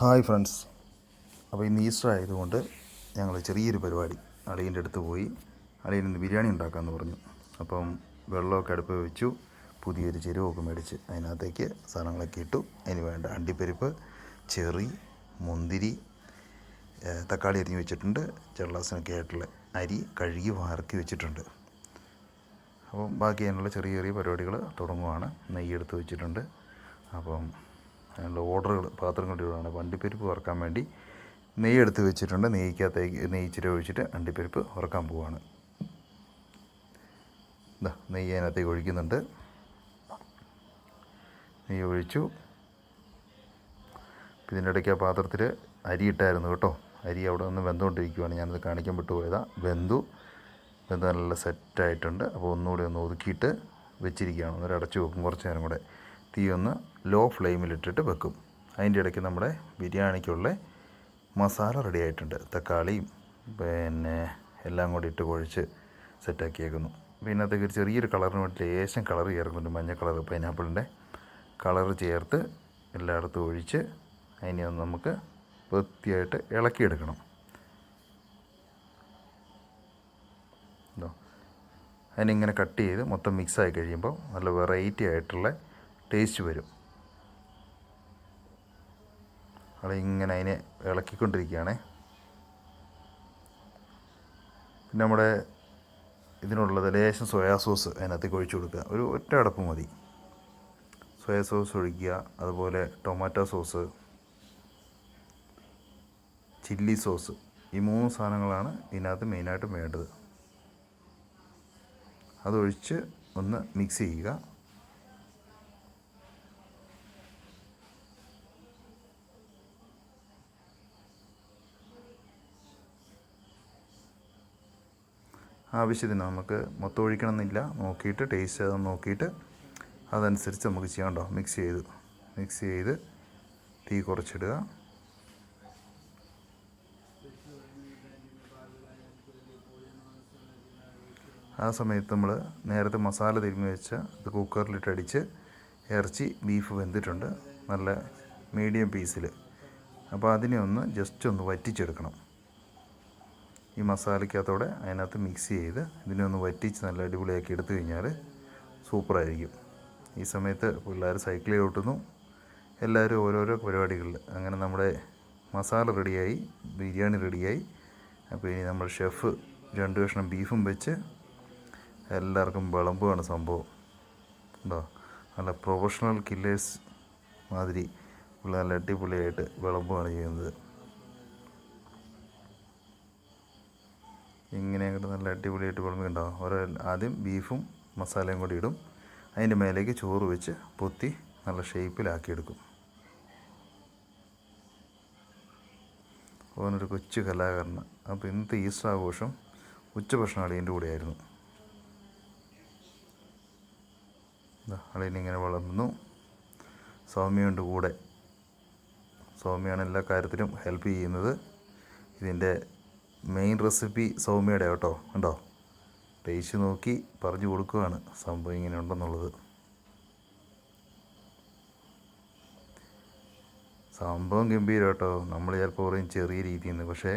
Hi friends. അപ്പോൾ ഇന്ന് Easter ആയതുകൊണ്ട് ഞങ്ങൾ ചെറിയൊരു പരിപാടി. അളിയന്റെ അടുത്ത് പോയി. അളിയൻ ഇന്ന് ബിരിയാണി ഉണ്ടാക്കാമെന്ന് പറഞ്ഞു. അപ്പം വെള്ളമൊക്കെ അടുപ്പ് വെച്ചു. പുതിയൊരു ചെരുവൊക്കെ മേടിച്ച് അതിനകത്തേക്ക് സാധനങ്ങളൊക്കെ ഇട്ടു. അതിന് വേണ്ട അണ്ടിപ്പരിപ്പ് ചെറി മുന്തിരി തക്കാളി അരിഞ്ഞ് വെച്ചിട്ടുണ്ട്. ചെള്ളാസിനൊക്കെ ആയിട്ടുള്ള അരി കഴുകി വാർക്കി വെച്ചിട്ടുണ്ട്. അപ്പം ബാക്കി അതിനുള്ള ചെറിയ ചെറിയ പരിപാടികൾ തുടങ്ങുവാണ്. നെയ്യ് എടുത്ത് വെച്ചിട്ടുണ്ട്. അപ്പം അതിനുള്ള ഓർഡറുകൾ പാത്രങ്ങൾ ഇടുകയാണ് വണ്ടിപ്പരിപ്പ് വറക്കാൻ വേണ്ടി നെയ്യ് എടുത്ത് വെച്ചിട്ടുണ്ട്. നെയ്ക്കകത്തേക്ക് നെയ്യ് ഒഴിച്ചിട്ട് അണ്ടിപ്പരിപ്പ് വറക്കാൻ പോവാണ്. ഇതാ നെയ്യ് അതിനകത്തേക്ക് ഒഴിക്കുന്നുണ്ട്. നെയ്യ് ഒഴിച്ചു. ഇതിന്റെ ഇടയ്ക്ക് ആ പാത്രത്തിൽ അരി ഇട്ടായിരുന്നു കേട്ടോ. അരി അവിടെ നിന്ന് വെന്തുകൊണ്ടിരിക്കുവാണ്. ഞാനത് കാണിക്കാൻ വിട്ടുപോയതാ. വെന്തു. വെന്ത് നല്ല സെറ്റായിട്ടുണ്ട്. അപ്പോൾ ഒന്നുകൂടി ഒന്ന് ഒതുക്കിയിട്ട് വെച്ചിരിക്കുകയാണ്. ഒന്നൊരു അടച്ചു വെക്കും കുറച്ച് നേരം കൂടെ. തീ ഒന്ന് ലോ ഫ്ലെയിമിലിട്ടിട്ട് വെക്കും. അതിന്റെ ഇടയ്ക്ക് നമ്മുടെ ബിരിയാണിക്കുള്ള മസാല റെഡി ആയിട്ടുണ്ട്. തക്കാളിയും പിന്നെ എല്ലാം കൂടി ഇട്ട് കുഴച്ച് സെറ്റാക്കിയേക്കുന്നു പിന്നെ അതൊക്കെ ഒരു ചെറിയൊരു കളറിന് വേണ്ടി ലേശം കളർ ചേർക്കുന്നുണ്ട് മഞ്ഞ കളർ പൈനാപ്പിളിന്റെ കളർ ചേർത്ത് എല്ലായിടത്തും ഒഴിച്ച് അതിനെ ഒന്ന് നമുക്ക് വൃത്തിയായിട്ട് ഇളക്കിയെടുക്കണം. അതിനിങ്ങനെ കട്ട് ചെയ്ത് മൊത്തം മിക്സായി കഴിയുമ്പോൾ നല്ല വെറൈറ്റി ആയിട്ടുള്ള ടേസ്റ്റ് വരും. ഇങ്ങനെ അതിനെ ഇളക്കിക്കൊണ്ടിരിക്കുകയാണേ. പിന്നെ നമ്മുടെ ഇതിനുള്ളത് ലേശം സോയാ സോസ് അതിനകത്തേക്ക് ഒഴിച്ചു കൊടുക്കുക. ഒരു ഒറ്റ അടപ്പ് മതി. സോയാ സോസ് ഒഴിക്കുക അതുപോലെ ടൊമാറ്റോ സോസ് ചില്ലി സോസ് ഈ മൂന്ന് സാധനങ്ങളാണ് ഇതിനകത്ത് മെയിനായിട്ടും വേണ്ടത്. അതൊഴിച്ച് ഒന്ന് മിക്സ് ചെയ്യുക. ആവശ്യത്തിന് നമുക്ക് മൊത്തം ഒഴിക്കണമെന്നില്ല. നോക്കിയിട്ട് ടേസ്റ്റ് അത് നോക്കിയിട്ട് അതനുസരിച്ച് നമുക്ക് ചെയ്യാം കേട്ടോ മിക്സ് ചെയ്ത്. മിക്സ് ചെയ്ത് തീ കുറച്ചിടുക. ആ സമയത്ത് നമ്മൾ നേരത്തെ മസാല തിരുമ്മി വെച്ച ഇത് കുക്കറിലിട്ട് അടിച്ച് ഇറച്ചി ബീഫ് വെന്തിട്ടുണ്ട്. നല്ല മീഡിയം പീസിൽ അപ്പോൾ അതിനെ ഒന്ന് ജസ്റ്റ് ഒന്ന് വറ്റിച്ചെടുക്കണം. ഈ മസാലയ്ക്കകത്തോടെ അതിനകത്ത് മിക്സ് ചെയ്ത് ഇതിനെ ഒന്ന് വറ്റിച്ച് നല്ല അടിപൊളിയാക്കി എടുത്തു കഴിഞ്ഞാൽ സൂപ്പറായിരിക്കും. ഈ സമയത്ത് പിള്ളേർ സൈക്കിൾ ചവിട്ടുന്നു എല്ലാവരും ഓരോരോ പരിപാടികളിൽ അങ്ങനെ നമ്മുടെ മസാല റെഡിയായി ബിരിയാണി റെഡിയായി. അപ്പോൾ ഇനി നമ്മൾ ഷെഫ് രണ്ട് കഷ്ണം ബീഫും വെച്ച് എല്ലാവർക്കും വിളമ്പുകയാണ് സംഭവം. ഉണ്ടോ നല്ല പ്രൊഫഷണൽ കില്ലേഴ്സ് മാതിരി. നല്ല അടിപൊളിയായിട്ട് വിളമ്പുകയാണ് ചെയ്യുന്നത്. ഇങ്ങനെ അങ്ങോട്ട് നല്ല അടിപൊളിയായിട്ട് വിളമ്പുണ്ടാവും ഓരോ ആദ്യം ബീഫും മസാലയും കൂടി ഇടും. അതിന്റെ മേലേക്ക് ചോറ് വെച്ച് പൊത്തി നല്ല ഷേപ്പിലാക്കിയെടുക്കും. അവനൊരു കൊച്ചു കലാകാരന്. അപ്പോൾ ഇന്നത്തെ ഈസ്റ്റർ ആഘോഷം ഉച്ചഭക്ഷണം അളിയന്റെ കൂടെയായിരുന്നു. അളിയനിങ്ങനെ വളർന്നു. സൗമ്യയുണ്ട് കൂടെ. സൗമ്യാണ് എല്ലാ കാര്യത്തിലും ഹെൽപ്പ് ചെയ്യുന്നത്. ഇതിന്റെ മെയിൻ റെസിപ്പി സൗമ്യയുടെ കേട്ടോ ഉണ്ടോ ടേസ്റ്റ് നോക്കി പറഞ്ഞു കൊടുക്കുകയാണ് സംഭവം ഇങ്ങനെ ഉണ്ടെന്നുള്ളത് സംഭവം ഗംഭീരം കേട്ടോ നമ്മൾ ചിലപ്പോൾ പറയും ചെറിയ രീതിയിൽ നിന്ന് പക്ഷേ